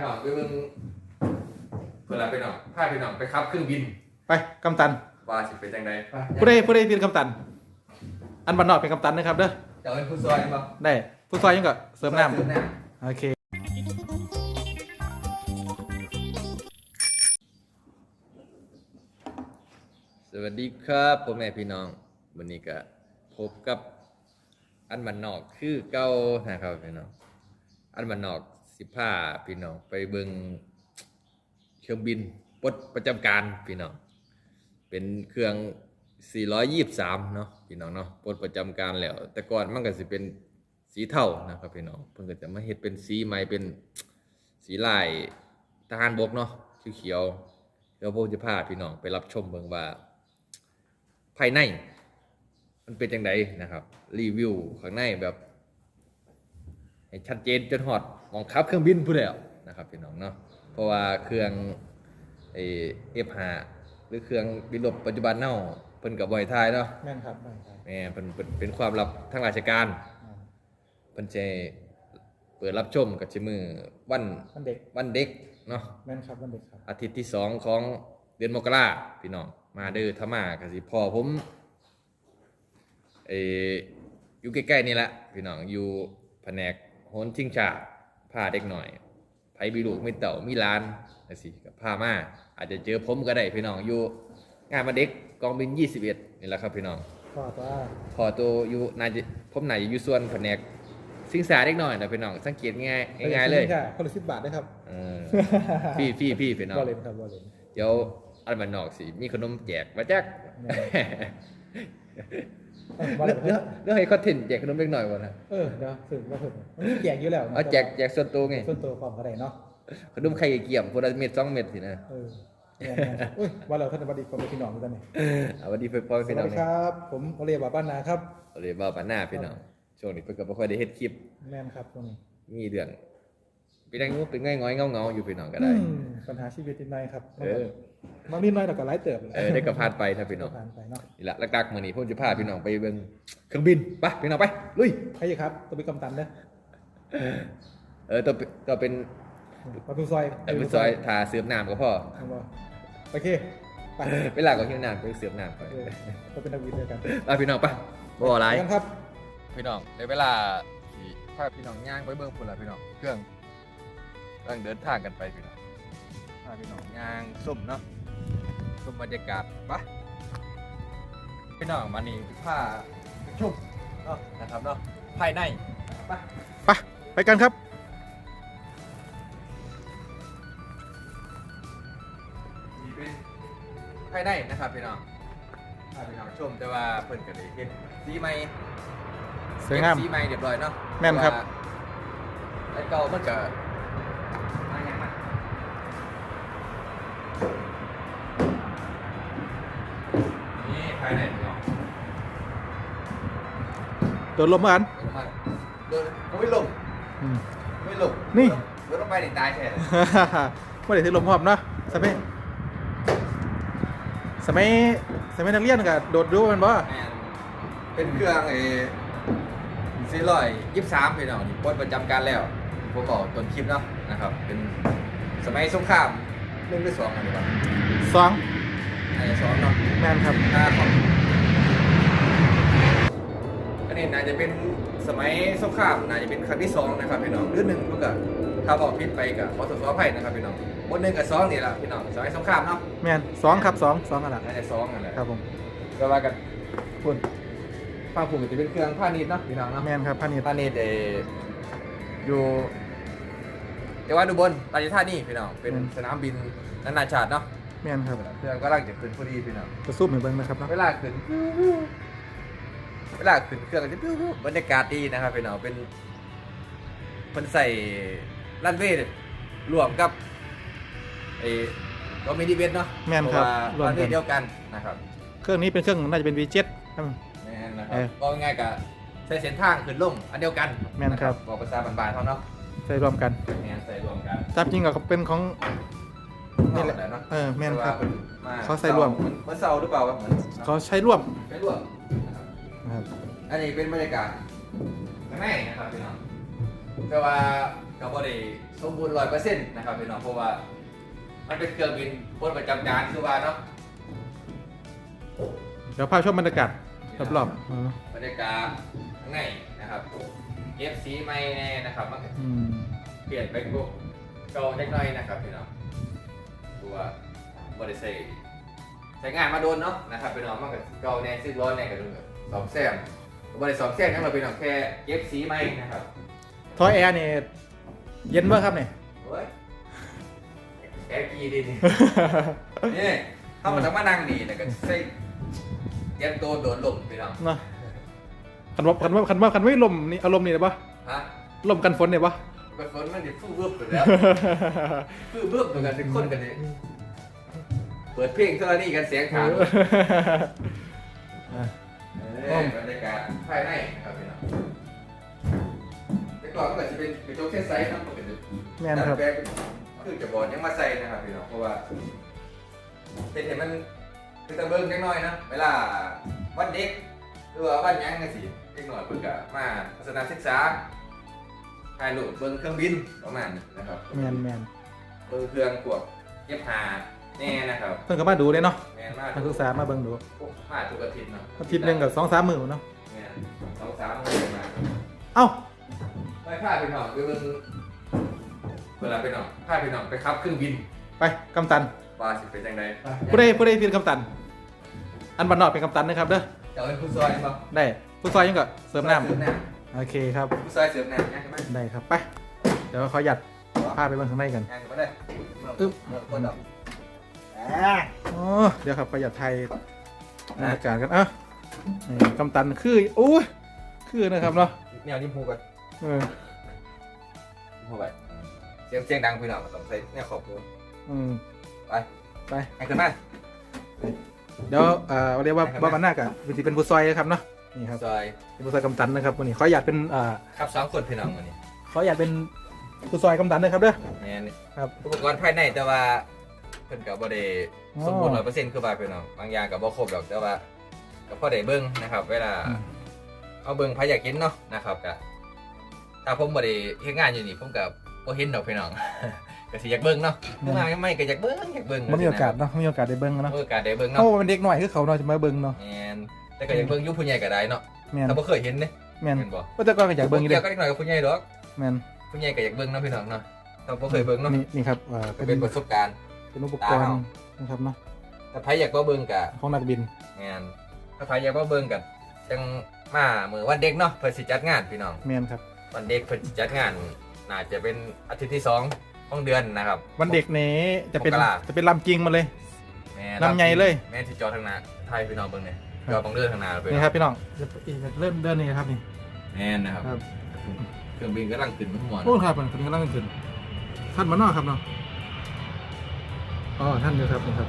พี่น้องไปเบิ่งเพื่อนไปหน่องพาไปหน่องไปขับเครื่องบินไปกำตันว่าสิเป็นจังไดผู้ใดผู้ใดเป็นกำตัน อันบันนอกเป็นกำตันนะครับเด้อเจ้าเป็นผู้ซอยบ่ได้ผู้ซอยยังก็เสริมน้เสริมน้ำโอเคำสวัสดีครับพ่อแม่พี่น้องวันนี้ก็พบกับอันมันนอกคือเก่านะครับพี่น้องอันมันนอก สิพาพี่น้องไปเบิงเครื่องบินปดประจำการพี่น้องเป็นเครื่อง 423 เนาะพี่น้องเนาะปดประจำการแล้ว แต่ก่อนมันก็สิเป็นสีเทานะครับพี่น้องเพิ่นก็จะมาเฮ็ดเป็นสีใหม่เป็นสีลายทหารบกเนาะเขียวๆเดี๋ยวผมจะพาพี่น้องไปรับชมเบิ่งว่า ภายใน มันเป็นจังไดนะครับ รีวิวข้างในแบบ ให้ชัดเจนจนฮอดมองขับเครื่องบินผู้เดียวนะครับพี่น้องเนาะเพราะว่าเครื่องเอฟห้าหรือเครื่องบินรบปัจจุบันเน่าเพิ่นกับบ่อยทายเนาะแม่นครับแม่นครับแหม่เพิ่นเพิ่นเป็นความลับทางราชการเพิ่นจะเปิดรับชมกับชิมือวันมันเด็กวันเด็กเนาะแม่นครับมันเด็กครับอาทิตย์ที่สองของเดือนมกราพี่น้องมาเด้อถ้ามากสิพอผมเอออยู่ใกล้ๆนี่แหละพี่น้องอยู่แผนก โหนชิงชาพาเด็กหน่อยไผมีลูกมีเต่ามีหล้านจังซี่ก็พามาอาจจะเจอผมก็ได้พี่น้องอยู่ งานมาเด็กกองบิน 21นี่แหละครับพี่น้องก็ว่าพอตัวอยู่นายจะผมนายอยู่ส่วนแผนกสิงสาเด็กหน่อยนะพี่น้องสังเกตง่ายๆง่ายๆเลยคนละสิบบาทได้ครับเออพี่พี่พี่พี่น้องบ่เล่นครับบ่เล่นเดี๋ยวอันมันนอกสิมีขนมแจกมาแจก แม่เอ้ยบ่เรื่เล่อนงเรื่องให้คอนเทนต์แจกขนมเล็กหน่อยก่อนนะเออเดี๋ยวถึงว่าถึงมันมีแจกอยู่แล้วเอาแจกแจกส่วนตัวไงส่วนตัวความก็ได้เนาะขนมไข่เกี่ยมคนละเม็ดสองเม็ดสินะเออแม่นๆอุ้ยว่าเราท่านบัดดีคนเป็นพี่น้องกันนี่เอาวันดีไปปล่อยสพี่วัน้สองดีนี่ครับ ผมโอเลียบาบ้านนาครับเอาเลยบ่าวปานหน้าพี่น้องช่วงนี้เพิ่นก็บ่ค่อยได้เฮ็ดคลิปแม่นครับตรงนี้มีเรื่อง เป็นไงงูเป็นง่อยๆเงาๆอยู่พี่น้องก็ได้อืมปัญหาชีวิตนิดหน่อยครับเออมันนิดหน่อยแต่ก็หลายเติบเออได้ก็ผ่านไปนะพี่น้องผ่านไปเนาะนี่ละลักๆมื้อนี้ผมจะพาพี่น้องไปเบิ่งเครื่องบินไปพี่น้องไปลุยใครอีกครับตัวเป็นกำตันเด้อเออตัวเป็นตัวเป็นประตูซอยเออเป็นซอยทาเสือบน้ำก็พอเอาบ่โอเคไปเวลาก็หิวน้ำไปเสือบน้ำไปเออก็เป็นนักวิทย์ด้วยกันไปพี่น้องไปบ่อะไรไปกันครับ พี่น้องในเวลาที่พาพี่น้องย่างไปเบิ่งพุ่นละพี่น้องเครื่อง กำลังเดินทางกันไปพี่น้องพาพี่น้องย่างส้มเนาะส้มบรรยากาศปะพี่น้องมานี่พาไปชมเนาะนะครับเนาะภายในไปไปไปกันครับนี่เป็นภายในนะครับพี่น้องพาพี่น้องชมแต่ว่าเพิ่นก็ได้เฮ็ดสีใหม่สวยงาม เก็บสีใหม่เรียบร้อยเนาะแม่นครับไอ้เก่ามันก็ โดนลมเหมือนกันลงมาเดินไม่ลงอืม ไม่ลงนี่ เดินลงไปในตายแท้เลยไม่ได้ถือลมพร้อมเนาะสมัยสมัยสมัยนักเรียนก็โดดดูแมันบ่แม่นเป็นเครื่องเอสี่ร้อยยี่สิบสามพี่น้องนี่ปลดประจำการแล้วผมบอกต้นคลิปเนาะนะครับ เป็นสมัยสงครามเรื่องที่สองอะไรบ้างสองอันที่สองเนาะ แมนครับอ่าของ อันนี้น่าจะเป็นสมัยสงครามน่าจะเป็นครั้งที่สองนะครับพี่น้องเรื่องหนึ่งมันก็ถ้าบอกผิดไปกับขอโทษขออภัยนะครับพี่น้องบนหนึ่งกับสองนี่แหละพี่น้องสมัยสงครามเนาะแมนสองครับสองสองอะไรน่าจะสองนั่นแหละครับผมก็ว่ากันคุณฟังผมจะเป็นเครื่องพาณิชย์เนาะพี่น้องเนาะแมนครับพันนิดพาณิชย์เอออยู่จังหวัดอุบลราชธานีพี่น้องเป็นสนามบินนานาชาติเนาะแมนครับเครื่องก็ร่างจะขึ้นพอดีพี่น้องจะสู้เหมือนเบิ้งนะครับเนาะเวลาขึ้น เวลาขึ้นเครื่องก็จะปิ้วๆบรรยากาศดีนะครับพี่น้องเป็นมันใส่ลั่นเวทรวมกับไอ้ก็มินิเวทเนาะแมนครับเพรราะวว่ามลั่นเวกันทเดียวกันนะครับเครื่องนี้เป็นเครื่องน่าจะเป็น V7 ครับ แม่นนะคเอรับอก็ง่ายๆกับใส่เส้นทางขึ้นลงอันเดียวกันแม่นครับ บอกภาษาบานๆเขาเนาะใส่รวมกันแม่นใส่รวมกันตามจริงก็เป็นของ นี่แหละ เนาะเออแม่นครับแต่ว่าพิ่มาเขาใส่รวม เหมือนเหมือนเสาหรือเปล่าวะเหมือนเขาใช้ร่วม ใส่รวมนะครับ นะครับอันนี้เป็นบรรยากาศข้างในนะครับพี่น้องแต่ว่าก็บ่ได้สมบูรณ์ร้อยเปอร์เซ็นต์นะครับพี่น้องเพราะว่า มันเป็นเครื่องบินบนประจำการคือว่าเนาะเดี๋ยวพาชมบรรยากาศรอบๆเออบรรยากาศข้างในนะครับเก็บสีใหม่แน่นะครับมันก็อืมเปลี่ยนไปพวกเก่าเล็กน้อยนะครับพี่น้องตัวบริษัทใช้งานมาโดนเนาะนะครับพี่น้องมันก็เก่าแน่ซึ่งร้อนแน่กับเรื่อง สองแซมบริษัทสองแซมนั่นเราเป็นองแค่เก็บสีใหม่นะครับท่อแอร์นี่เย็นเมื่อครับเนี่ยโอ้ยแอร์กีดีนี่นี่ถ้ามันจะมานั่งนี่นะก็ใส่เตรียมตัวโดนลมพี่น้องเนาะคันว่าคันว่าคันว่าคันไม่ลมนี่อารมณ์นี่เลยปะฮะลมกันฝนเนี่ยปะกดฝนมันจะฟู่เบิบไปแล้วคือเบิ่มเหมือนกันเป็นคนกันนี่เปิดเพลงเท่านี้กันเสียงขาดอะ เอ้ยบรรยากาศภายในนะครับพี่น้องแต่ก่อนก็จะเป็นกระจกแค่ไซส์นะปกติแม่นครับ ดัดแปลงคือจะบอกยังมาใส่นะครับพี่น้องเพราะว่าเป็นเห็นมันคือตะเบิ้งเล็กน้อยนะเวลาวันเด็กหรือว่าวันหยังไงสิเด็กหน่อยเพิ่งกะมาทัศนศึกษาถ่ายรูปเบิ้งเครื่องบินประมาณนี้นะครับ แมนแมน เบิ้งเครื่องพวกเก็บหา แน่นะครับเพิ่งก็มาดูเลยเนาะแม่นมากนักศึกษามาเบิ่งดูมาทุกอาทิตย์เนาะอาทิตย์หนึ่งกับสองสามหมื่นเนาะแม่นสองสามมื้อมาเอ้าไปพาไปหน่อยไปเบิ่งเวลาไปหน่อยพาไปหน่อยไปขับเครื่องบินไปกำตันว่าสิเป็นจังไดผู้ใดผู้ใดเป็นกำตัน อันบันนอกเป็นกำตันนะครับเด้อเจ้าเป็นผู้ซอยบ่ได้ผู้ซอยยังก็เสริมน้เสริมน้ำโอเคครับำผู้ซอยเสริมน้ำยังใช่ไหมได้ครับไปเดี๋ยวขอหยัดพาไปเบิ่งข้างในกันยังก็ได้อึ๊บเมื่อคนดอก อ๋อเดี๋ยวครับขอหยัดไทยบรรยากาศกันอะนี่กำตันคืออู้ยคือนะครับเนาะแนวยิ้มหูก่อนเออยิ้มหูไปเสียงเสียงดังพี่น้องต้องใส่แนวขอบหูอืมไปไปให้ขึ้นมาเดี๋ยวเอ่อเรียกว่าบ้านมันหน้ากะวิธีเป็นผู้ซอยนะครับเนาะนี่ครับซอยเป็นผู้ซอยกำตันนะครับวันนี้ขอหยัดเป็นอ่าขับสองคนพี่น้องวันนี้ขอหยัดเป็นผู้ซอยกำตันนะครับเด้อแม่นี่ครับอุปกรณ์ภายในแต่ว่าเพิ่นก็บ่ได้อ๋อสมบูรณ์100%คือว่าพี่น้องบางอย่างก็บ่ครบดอกแต่ว่าก็พอได้เบิ่งนะครับ เวลาอืมเอาเบิ่งพายอยากเห็นเนาะนะครับก็ถ้าผมบ่ได้เฮ็ดงานอยู่นี่ผมก็บ่เห็นดอกพี่น้องก็สิอยากเบิ่งเนาะคือมาไม่ก็อยากเบิ่งอยากเบิ่งมันมีโอกาสเนาะมีโอกาสได้เบิ่งเนาะมีโอกาสได้เบิ่งเพเนาะราะว่าเป็นเด็กหน่อยคือเขาเนาะจะมาเบิ่งเนาะแม่นแต่ก็อยากเบิ่งอยู่ผู้ใหญ่ก็ได้เนาะแม่นถ้าบ่เคยเห็นเด้แม่นแม่นบ่ว่าแต่ก่อนก็อยากเบิ่งอยู่เดีเด้ยวก็เด็กน้อยกับผู้ใหญ่ดอกแม่นผู้ใหญ่ก็อยากเบิ่งเนาะพี่น้องเนาะถ้าบ่เคยเบิ่งเนาะนี่นี่ครับอ่าก็เป็นเป็นประสบการณ์ เป็นอุปกรณ์นะครับเนาะถ้าใครอยากบ่เบิ่งก็ของนักบินงานถ้าใครอยากมาเบิ่งกันจังมาเมื่อวันเด็กเนาะเพิ่นสิจัดงานพี่น้องแม่นครับวันเด็กเพิ่นสิจัดงาน น่าจะเป็นอาทิตย์ที่สองของเดือนนะครับ วันเด็กนี้จะเป็นมกราจะเป็นลำจริงมาเลยแม่ลำใหญ่เลยแม่ที่จอทางหน้าไทยพี่น้องเบิ่งเนี่ยครับจอของเดือนทางหน้าเลยนี่ครับพี่น้องจะอีกเริ่มเดินนี่ครับนี่แม่นนะครับครับเครื่องบินกำลังขึ้นมันหมอนโอ้ครับมันเป็นกำลังขึ้นท่านมานอกครับเนาะ อ๋อท่านเดียวครับนี่ครับ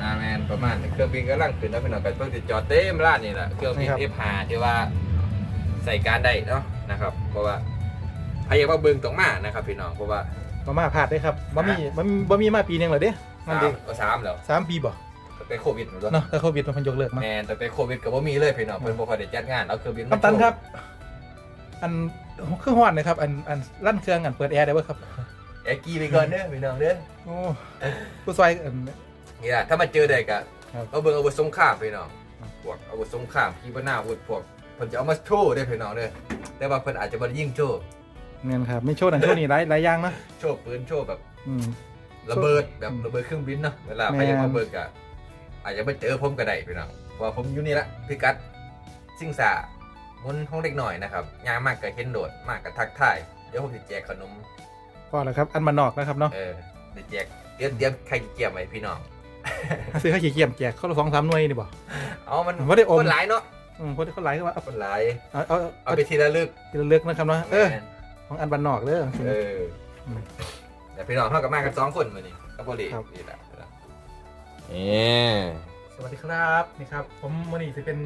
อ่าแม่นประมาณนี้เครื่องบินกำลังขึ้นแล้วพี่น้องก็เพิ่งสิจอดเต็มร้านนี่แหละเครื่องบินนี่ครับ F5 ที่ว่าใส่การได้เนาะนะครับ เพราะว่าใครอยากมาเบิ่งตรงมานะครับพี่น้องเพราะว่ามามาผ่าดได้ครับบ่มีบ่มีบ่มีมาปีหนึงเหรอเด้งานสามเด็กก็สามแล้วสามปีบ่ตั้งแต่โควิดหมดแล้วเนาะแต่โควิดมันเพันยกเลิกมาแมนตั้งแต่โควิดก็บ่มีเลยพี่น้องเพิ่นบ่ค่อยได้จัดงานเอาเครื่องบินมากัปตันครับ อันเครื่องฮอดนะครับ อันอันลั่นเครื่องอันเปิดแอร์ได้บ่ครับ แอร์กี้ไปก่อนเด้อพี่น้องเด้อโอ้ผู้ซอยอันนี่ล่ะถ้ามาเจอได้ก็ครับเอาเบิ่งอาวุธสงครามพี่น้องพวกอาวุธสงครามขีปนาวุธพวกเพิ่นจะเอามาโชว์เด้อพี่น้องเด้อแต่ว่าเพิ่นอาจจะบ่ได้ยิงโชว์เนี่ยครับไม่โชว์นั่นโชว์นี่หลายหลายอย่างนะโชว์ปืนโชว์แบบ อืม ระเบิดแบบอืมระเบิดเครื่องบินเนาะเวลาแม่น ไปยังมาเบิ่งก็อาจจะมาเจอผมก็ได้พี่น้องเพราะว่าผมอยู่นี่ละพิกัดสิงสามนห้องเด็กหน่อยนะครับยามมากก็เห็นโดดมากก็ทักทายเดี๋ยวผมสิแจกขนม พอแล้วครับ อันมานอกนะครับเนาะเออเดี๋ยวแจกเตรียมเตรียมไข่เจียวไว้พี่น้อง ซื้อข้าวเกี๊ยวแจกเขาละสองสามหน่วยนี่บ่ เอามันบ่ได้อม คนหลายเนาะอืมคนที่เขาไลค์ก็ว่าเอาคนหลายเอาเอาเอาเอาไปทีละลึกทีละเลือกนะครับเนาะเออแม่นของอันบันนอกเด้อเออมแต่พี่น้องเท่ากับมากันสองคนมื้อนี้ก็บ่ดีครับ นี่แหละนี่สวัสดีครับนี่ครับ ผมมื่อนี้จะเป็น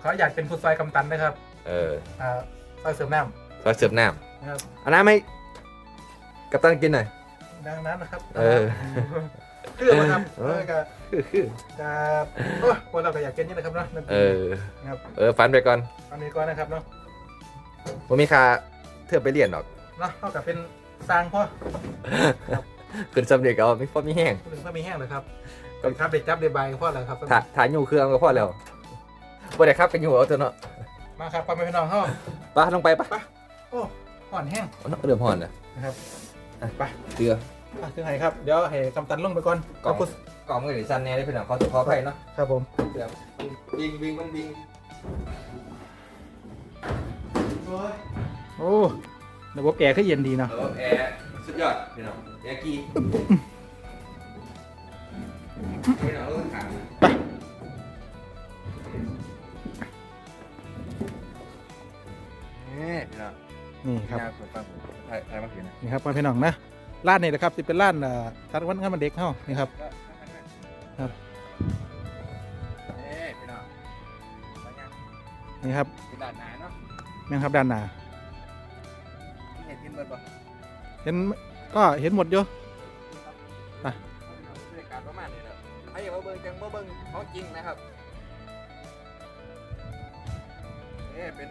ขออยากเป็นผู้ซอยกำตันนะครับเอออ่าซอยเสริมน้ก็เสิร์ฟน้ำนะครับำเอาน้ำให้ กัปตันกินหน่อย ดังนั้นนะครับเออคือนะครับเอเอออก็คือคือจะโอ้ยคนเราก็อยากกินนี่นะครับเนาะนั่นเออนะครับเออฝันไปก่อนอันนี้ก่อนนะครับเนาะบ่มีค่าเทื่อไปเรียนหรอก เนาะเท่ากับเป็นสร้างพ่อขึ้นสำเร็จก็ไม่พอมีแห้ง พูดถึงพ่อมีแห้งเลยครับก็ครับเด็ดจับเด็ดใบพ่อแล้วครับถ่าถ่ายอยู่เครื่องก็พอแล้วบ่ได้ครับเป็นอยู่เอาตัวเนาะมาครับพ่อแม่พี่น้องเข้าไปลงไปปะโอ้ห่อนแห้งเอาเนาะเริ่มห่อนนะนะครับ ไปเตือไปถึงไหนครับ เดี๋ยวให้กำตันลงไปก่อนกล่องขอบคุณกล่องมือหรือซันแน่ได้พี่น้องเขาจะขอไปเนาะครับผมเดี๋ยวบิงบิงมันบิงโอ้ระบบแอร์ก็เย็นดีเนาะแล้วแอร์สุดยอดพี่น้องแอร์กีพี่น้องต้องถามนี่พี่น้องนี่ครับน่าสนฟัง ถ่ายถ่ายมาพี่นะนี่ครับพ่อพี่น้องนะร้านนี้นะครับที่เป็นร้านอ่าทานวันงานมันเด็กเข้านี่ครับ ครับ เอ้พี่น้องมาเนี่ยนี่ครับเป็นด่านหนาเนาะนี่ครับด้านหน้าเห็นกินเบิดบ่เห็นก็เห็นหมดอยู่ไปบรรยากาศประมาณนี้แหละให้อย่ามาเบิ่งจังมาเบิ่งของจริงนะครับนี่เป็น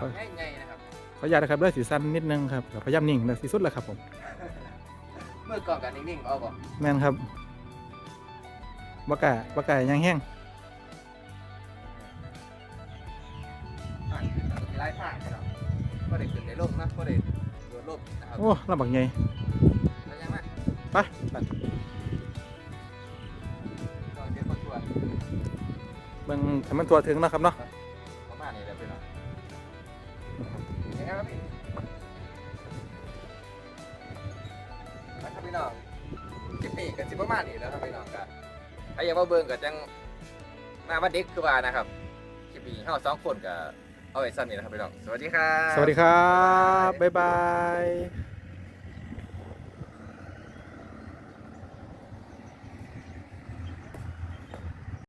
ทำง่ายๆนะครับขออนุญาตนะครับด้วยสีสันนิดนึงครับแต่พยายามนิ่งนะที่สุดแล้วครับผมเมื่อก่อนกันนิ่งๆเอาบ่แม่นครับบะกะบะกะยังแห้งอะไล่ผ่านครับก็ได้ขึ้นในโลกนะก็ได้โดดโลกนะครับโอ้ลำบากไงแล้วยังไงไปไปก็เดี๋ยวมาชวนเบิ่งให้มันตัวถึงนะครับเนาะประมาณนี้แหละพี่น้องยัง ไงครับพี่ไปครับพี่น้องคลิปนี้ก็สิประมาณนี้แล้วครับพี่น้องกันไอ้ยากมาเบิ่งก็จังมาวัดเด็กคือว่านะครับคลิปนี้เฮาสองคนก็เอาไว้ซ้ำนี่นะครับพี่น้อง สวัสดีครับ สวัสดีครับ บ๊ายบาย